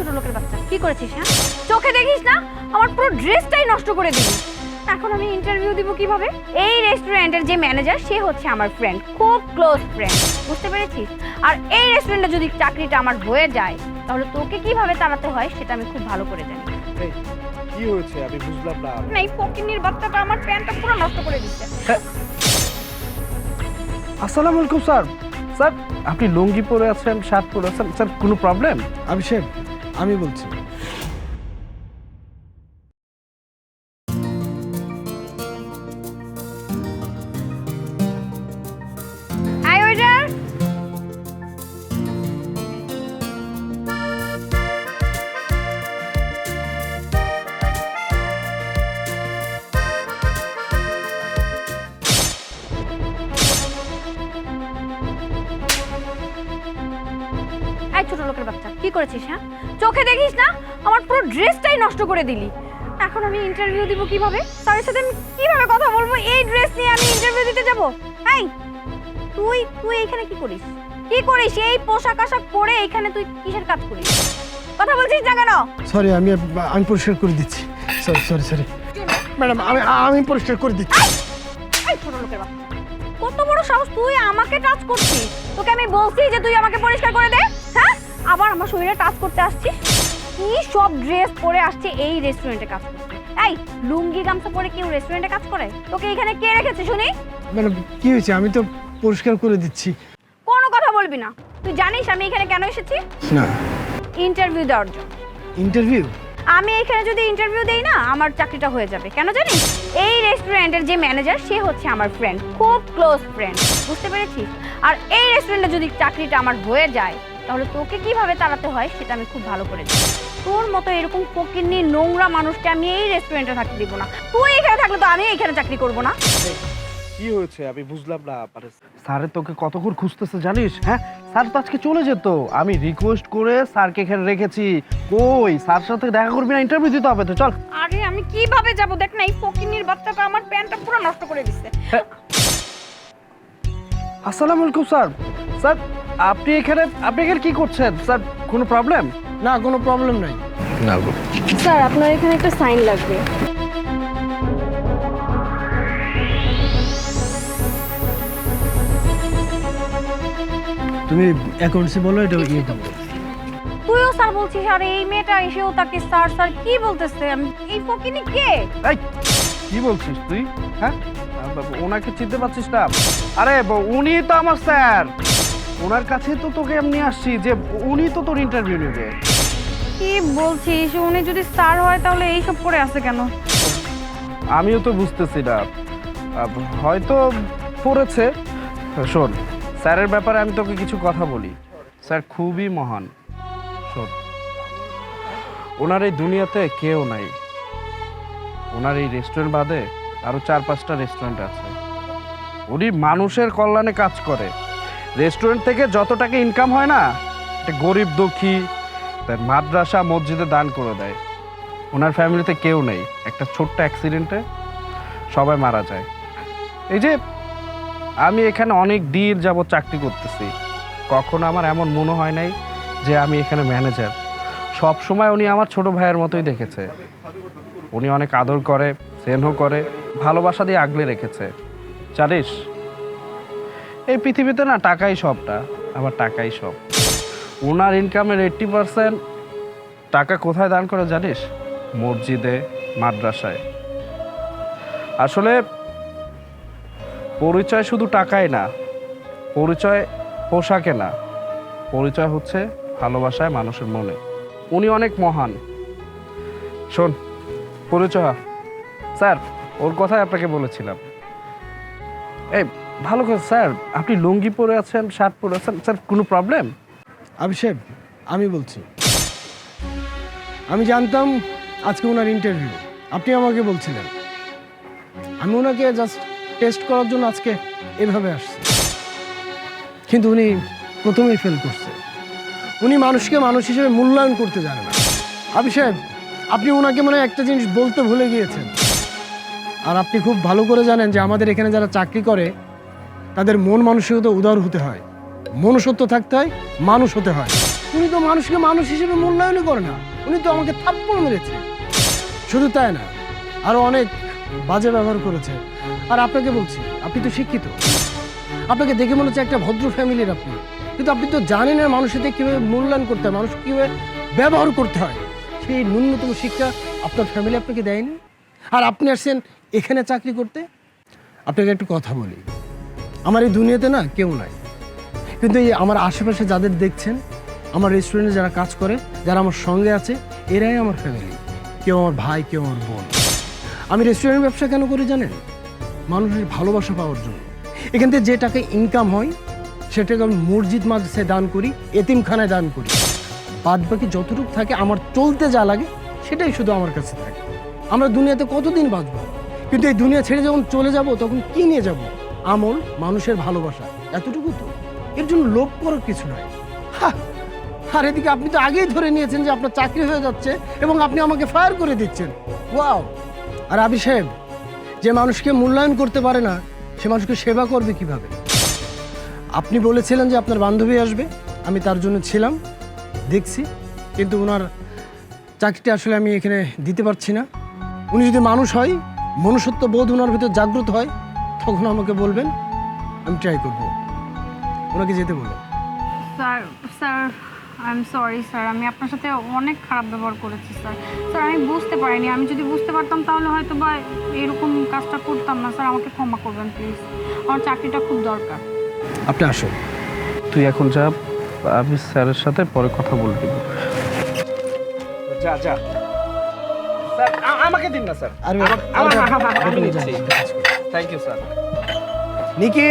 ছোট লোকের বাচ্চা। কি করেছিস হ্যাঁ? চোখে দেখিস না? আমার পুরো ড্রেসটাই নষ্ট করে দিলি এখন আমি ইন্টারভিউ দিব কীভাবে? এই রেস্টুরেন্টের যে ম্যানেজার সে হচ্ছে আমার ফ্রেন্ড খুব ক্লোজ ফ্রেন্ড বুঝতে পেরেছিস? আর এই রেস্টুরেন্টে যদি চাকরিটা আমার হয়ে যায় তাহলে তোকে কীভাবে তাড়াতে হয় সেটা আমি খুব ভালো করে জানি। কি হয়েছে? আমি বুঝলাম না। না এই ফকিনির বাচ্চাটা আমার প্যান্টটা পুরো নষ্ট করে দিচ্ছে। আসসালামু আলাইকুম স্যার। স্যার আপনি লুঙ্গি পরে আছেন শার্ট পরে আছেন স্যার কোনো প্রবলেম অভিষেক আমি বলছি। কি করেছিস হ্যাঁ? চোখে দেখিস না? আমার পুরো ড্রেসটাই নষ্ট করে দিলি। এখন আমি ইন্টারভিউ দিব কীভাবে? তার সাথে আমি কীভাবে কথা বলব? এই ড্রেস নিয়ে আমি ইন্টারভিউ দিতে যাব? এই তুই তুই এইখানে কি করিস? কি করিস? এই পোশাক আশাক পরে এইখানে তুই কিসের কাজ করিস? কথা বলছিস না কেন? সরি আমি আমি পরিষ্কার করে দিচ্ছি। সরি সরি সরি ম্যাডাম আমি আমি পরিষ্কার করে দিচ্ছি। এই ছোট লোকের বাচ্চা কত বড় সাহস তুই আমাকে টাচ করছিস? তোকে আমি বলছি যে তুই আমাকে পরিষ্কার করে দে। আবার আমার শরীরে টাচ করতে আসছিস কি সব ড্রেস পরে আসছে এই রেস্টুরেন্টে কাজ করতে। এই লুঙ্গি গামছা পরে কেউ রেস্টুরেন্টে কাজ করে? তোকে এখানে কে রেখেছে শুনি? ম্যাডাম কি হয়েছে? আমি তো পরিষ্কার করে দিচ্ছি। কোনো কথা বলবি না। তুই জানিস আমি এখানে কেন এসেছি? না। ইন্টারভিউ দেওয়ার জন্য। ইন্টারভিউ আমি এখানে যদি ইন্টারভিউ দেই না আমার চাকরিটা হয়ে যাবে। কেন জানিস? এই রেস্টুরেন্টের যে ম্যানেজার সে হচ্ছে আমার ফ্রেন্ড খুব ক্লোজ ফ্রেন্ড বুঝতে পেরেছিস? আর এই রেস্টুরেন্টে যদি চাকরিটা আমার হয়ে যায় তাহলে তোকে কীভাবে তাড়াতে হয় সেটা আমি খুব ভালো করে জানি। তোর মতো এরকম ফকিন্নি নোংরা মানুষকে আমি এই রেস্টুরেন্টে থাকতে দিব না। তুই এখানে থাকলে তো আমি এখানে চাকরি করব না। কি হয়েছে? আমি বুঝলাম না মানে স্যারে তোকে কতক্ষণ খুঁজতেছে জানিস হ্যাঁ? স্যার তো আজকে চলে যেত। আমি রিকোয়েস্ট করে স্যারকে এখানে রেখেছি। কই? স্যার সাথে দেখা করবি না ইন্টারভিউ দিতে হবে তো চল। আরে আমি কীভাবে যাব? দেখ না এই ফকিন্নির বাচ্চাটা আমার প্যান্টটা পুরো নষ্ট করে দিচ্ছে আসসালামু আলাইকুম স্যার। স্যার আপনি এখানে আপনি এখানে কি করছেন? স্যার কোনো প্রবলেম না কোনো প্রবলেম নাই। না স্যার আপনার এখানে একটা সাইন লাগবে। তুমি অ্যাকাউন্টসে বলো এটা ইয়ে করো তুইও স্যার বলছিস আর এই মেয়েটা এসেও তাকে স্যার স্যার কি বলতেছে? আমি এই ফকিনি কে? এই কি বলছিস তুই? হ্যাঁ? ওনাকে চিনতে পারছিস না? আরে উনি তো আমার স্যার। ওনার কাছে তো তোকে আমি নিয়ে আসছি যে উনি তো তোর ইন্টারভিউ নেবে। কি বলছিস? উনি যদি স্টার হয় তাহলে এইসব করে আছে কেন? আমিও তো বুঝতেছি না। হয়তো পড়েছে। শোন স্যারের ব্যাপারে আমি তোকে কিছু কথা বলি। স্যার খুবই মহান। শোন ওনার এই দুনিয়াতে কেউ নাই। ওনার এই রেস্টুরেন্ট বাদে আরও চার পাঁচটা রেস্টুরেন্ট আছে। উনি মানুষের কল্যাণে কাজ করে। রেস্টুরেন্ট থেকে যত টাকা ইনকাম হয় না এটা গরিব দুঃখী, তার মাদ্রাসা মসজিদে দান করে দেয়। ওনার ফ্যামিলিতে কেউ নেই। একটা ছোট্ট অ্যাক্সিডেন্টে সবাই মারা যায়। এই যে, আমি এখানে অনেক দিন যাবত চাকরি করতেছি। কখনো আমার এমন মনে হয় নাই যে আমি এখানে ম্যানেজার সব সময় উনি আমার ছোট ভাইয়ের মতোই দেখেছে। উনি অনেক আদর করে, স্নেহ করে, ভালোবাসা দিয়ে আগলে রেখেছে। জানিস এই পৃথিবীতে না টাকাই সবটা, আবার টাকাই সব। ওনার ইনকামের এইট্টি পার্সেন্ট টাকা কোথায় দান করে জানিস? মসজিদে, মাদ্রাসায়। আসলে পরিচয় শুধু টাকায় না, পরিচয় পোশাকে না। পরিচয় হচ্ছে ভালোবাসায় মানুষের মনে। উনি অনেক মহান। শোন, পরিচয় স্যার, ওর কথাই আপনাকে বলেছিলাম। এই ভালো করে স্যার, আপনি লুঙ্গি পরে আছেন, শার্ট পরে আছেন, স্যার, কোনো প্রবলেম অভিষেক আমি বলছি। আমি জানতাম আজকে ওনার ইন্টারভিউ আপনি আমাকে বলছিলেন। আমি ওনাকে জাস্ট টেস্ট করার জন্য আজকে এভাবে আসছি। কিন্তু উনি প্রথমেই ফেল করছে। উনি মানুষকে মানুষ হিসেবে মূল্যায়ন করতে জানে না। অভিষেক আপনি ওনাকে মানে একটা জিনিস বলতে ভুলে গিয়েছেন। আর আপনি খুব ভালো করে জানেন যে আমাদের এখানে যারা চাকরি করে তাদের মন মানসিকতা উদার হতে হয়। মনুষ্যত্ব থাকতে হয়, মানুষ হতে হয়। উনি তো মানুষকে মানুষ হিসেবে মূল্যায়নই করে না। উনি তো আমাকে থাপ্পড় মেরেছে। শুধু তাই না, আরও অনেক বাজে ব্যবহার করেছে। আর আপনাকে বলছি, আপনি তো শিক্ষিত। আপনাকে দেখে মনে হচ্ছে একটা ভদ্র ফ্যামিলির আপনি। কিন্তু আপনি তো জানেন না মানুষের কীভাবে মূল্যায়ন করতে হয় মানুষ কীভাবে ব্যবহার করতে হয়। সেই ন্যূনতম শিক্ষা আপনার ফ্যামিলি আপনাকে দেয়নি? আর আপনি আসছেন এখানে চাকরি করতে? আপনাকে একটু কথা বলি। আমার এই দুনিয়াতে না কেউ নাই। কিন্তু এই আমার আশেপাশে যাদের দেখছেন, আমার রেস্টুরেন্টে যারা কাজ করে, যারা আমার সঙ্গে আছে, এরাই আমার ফ্যামিলি কেউ আমার ভাই, কেউ আমার বোন। আমি রেস্টুরেন্ট ব্যবসা কেন করি জানেন? মানুষের ভালোবাসা পাওয়ার জন্য। এখান থেকে যে টাকা ইনকাম হয়, সেটাকে আমি মসজিদ মাদ্রাসায় দান করি, এতিমখানায় দান করি। বাদ বাকি যতটুকু থাকে, আমার চলতে যা লাগে, সেটাই শুধু আমার কাছে থাকে। আমরা দুনিয়াতে কতদিন বাঁচব? কিন্তু এই দুনিয়া ছেড়ে যখন চলে যাব, তখন কি নিয়ে যাব? আমল মানুষের ভালোবাসা, এতটুকু তো। এর জন্য লোভ করার কিছু নয়! আর এদিকে আপনি তো আগেই ধরে নিয়েছেন যে আপনার চাকরি হয়ে যাচ্ছে এবং আপনি আমাকে ফায়ার করে দিচ্ছেন। ওয়াও আর আবি সাহেব যে মানুষকে মূল্যায়ন করতে পারে না, সে মানুষকে সেবা করবে কীভাবে? আপনি বলেছিলেন যে আপনার বান্ধবী আসবে, আমি তার জন্য ছিলাম, দেখছি, কিন্তু ওনার চাকরিটা আসলে আমি এখানে দিতে পারছি না। উনি যদি মানুষ হয় মনুষ্যত্ব বোধ ওনার ভিতর জাগ্রত হয় তখন আমাকে বলবেন আমি ট্রাই করব। ওনাকে যেতে বলুন। Sir sir I am sorry sir আমি আপনার সাথে অনেক খারাপ ব্যবহার করেছি স্যার। স্যার আমি বুঝতে পারিনি। আমি যদি বুঝতে পারতাম তাহলে হয়তো বা এরকম কাজটা করতাম না। স্যার আমাকে ক্ষমা করবেন প্লিজ। আমার চাকরিটা খুব দরকার। আপনি আসুন। তুই এখন যা আমি স্যারের সাথে পরে কথা বলবি যা যা। স্যার আমাকে দিন না স্যার। আরে আমি নিচ্ছি। থ্যাংক ইউ স্যার নিকি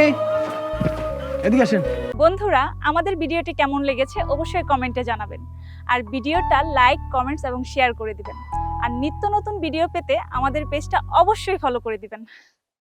এদিকে আসেন। বন্ধুরা আমাদের ভিডিওটি কেমন লেগেছে অবশ্যই কমেন্টে জানাবেন। আর ভিডিওটা লাইক কমেন্টস এবং শেয়ার করে দিবেন। আর নিত্য নতুন ভিডিও পেতে আমাদের পেজটা অবশ্যই ফলো করে দিবেন।